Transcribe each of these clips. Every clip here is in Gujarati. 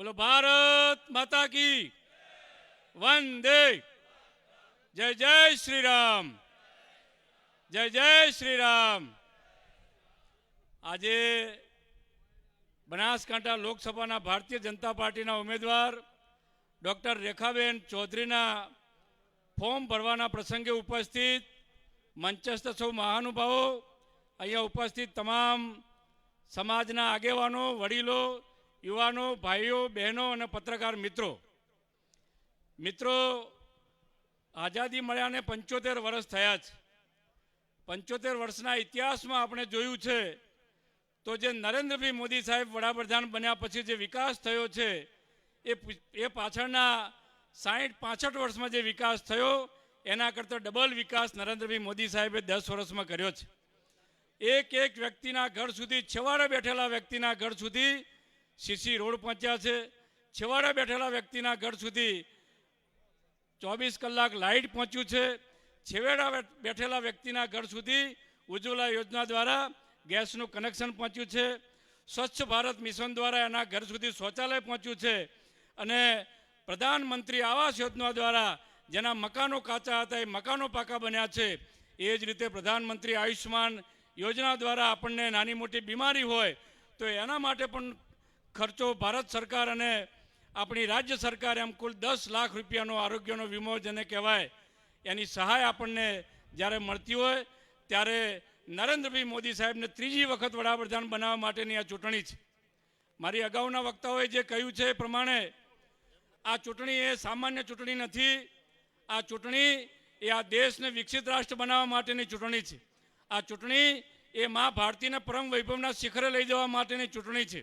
બોલો, ભારત માતા કી વંદે. જય જય શ્રી રામ જય જય શ્રી રામ આજે બનાસકાંઠા લોકસભાના ભારતીય જનતા પાર્ટીના ઉમેદવાર ડૉક્ટર રેખાબેન ચૌધરીના ફોર્મ ભરવાના પ્રસંગે ઉપસ્થિત મંચસ્થ સૌ મહાનુભાવો. અહીંયા ઉપસ્થિત તમામ સમાજના આગેવાનો, વડીલો યુવાનો, ભાઈઓ, બહેનો અને પત્રકાર મિત્રો. મિત્રો, આઝાદી મળ્યાને પંચોતેર વર્ષ થયા છે. પંચોતેર વર્ષના ઇતિહાસમાં આપણે જોયું છે તો જે નરેન્દ્રભાઈ મોદી સાહેબ વડાપ્રધાન બન્યા પછી જે વિકાસ થયો છે, એ એ પાછળના સાહીઠ પાસઠ વર્ષમાં જે વિકાસ થયો, એના કરતાં ડબલ વિકાસ નરેન્દ્રભાઈ મોદી સાહેબે દસ વર્ષમાં કર્યો છે. એક એક વ્યક્તિના ઘર સુધી, છેવાડે બેઠેલા વ્યક્તિના ઘર સુધી સીસી રોડ પહોંચ્યા છે. છેવાડે બેઠેલા વ્યક્તિના ઘર સુધી ચોવીસ કલાક લાઇટ પહોંચ્યું છે. છેવાડા બેઠેલા વ્યક્તિના ઘર સુધી ઉજ્જવલા યોજના દ્વારા ગેસનું કનેક્શન પહોંચ્યું છે. સ્વચ્છ ભારત મિશન દ્વારા એના ઘર સુધી શૌચાલય પહોંચ્યું છે અને પ્રધાનમંત્રી આવાસ યોજના દ્વારા જેના મકાનો કાચા હતા એ મકાનો પાકા બન્યા છે. એ જ રીતે પ્રધાનમંત્રી આયુષ્યમાન યોજના દ્વારા આપણને નાની મોટી બીમારી હોય તો એના માટે પણ ખર્ચો ભારત સરકાર અને આપણી રાજ્ય સરકાર એમ કુલ દસ લાખ રૂપિયાનો આરોગ્યનો વીમો જેને કહેવાય, એની સહાય આપણને જ્યારે મળતી હોય ત્યારે નરેન્દ્રભાઈ મોદી સાહેબને ત્રીજી વખત વડાપ્રધાન બનાવવા માટેની આ ચૂંટણી છે. મારી અગાઉના વક્તાઓએ જે કહ્યું છે એ પ્રમાણે આ ચૂંટણી એ સામાન્ય ચૂંટણી નથી, આ ચૂંટણી એ આ દેશને વિકસિત રાષ્ટ્ર બનાવવા માટેની ચૂંટણી છે. આ ચૂંટણી એ મા ભારતીના પરમ વૈભવના શિખરે લઈ જવા માટેની ચૂંટણી છે.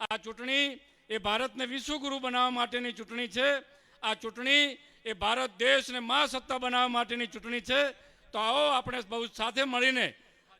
આ ચૂંટણી એ ભારતને વિશ્વગુરુ બનાવવા માટેની ચૂંટણી છે. આ ચૂંટણી એ ભારત દેશને મા સત્તા બનાવવા માટેની ચૂંટણી છે. તો આવો આપણે બહુ સાથે મળીને,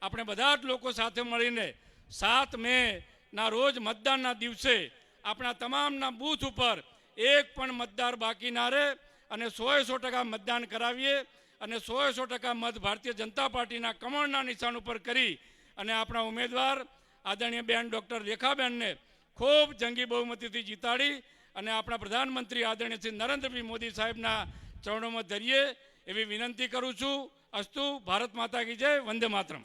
આપણે બધા જ લોકો સાથે મળીને સાત મે ના રોજ મતદાનના દિવસે આપણા તમામના બૂથ ઉપર એક પણ મતદાર બાકી ના રહે અને સોએ સો ટકા મતદાન કરાવીએ અને સોએ સો ટકા મત ભારતીય જનતા પાર્ટીના કમળના નિશાન ઉપર કરી અને આપણા ઉમેદવાર આદરણીય બેન ડૉક્ટર રેખાબેનને ખૂબ જંગી બહુમતીથી જીતાડી અને આપણા પ્રધાનમંત્રી આદરણીય શ્રી નરેન્દ્રભાઈ મોદી સાહેબના ચરણોમાં ધરીએ એવી વિનંતી કરું છું. અસ્તુ, ભારત માતા કી જય, વંદે માતરમ.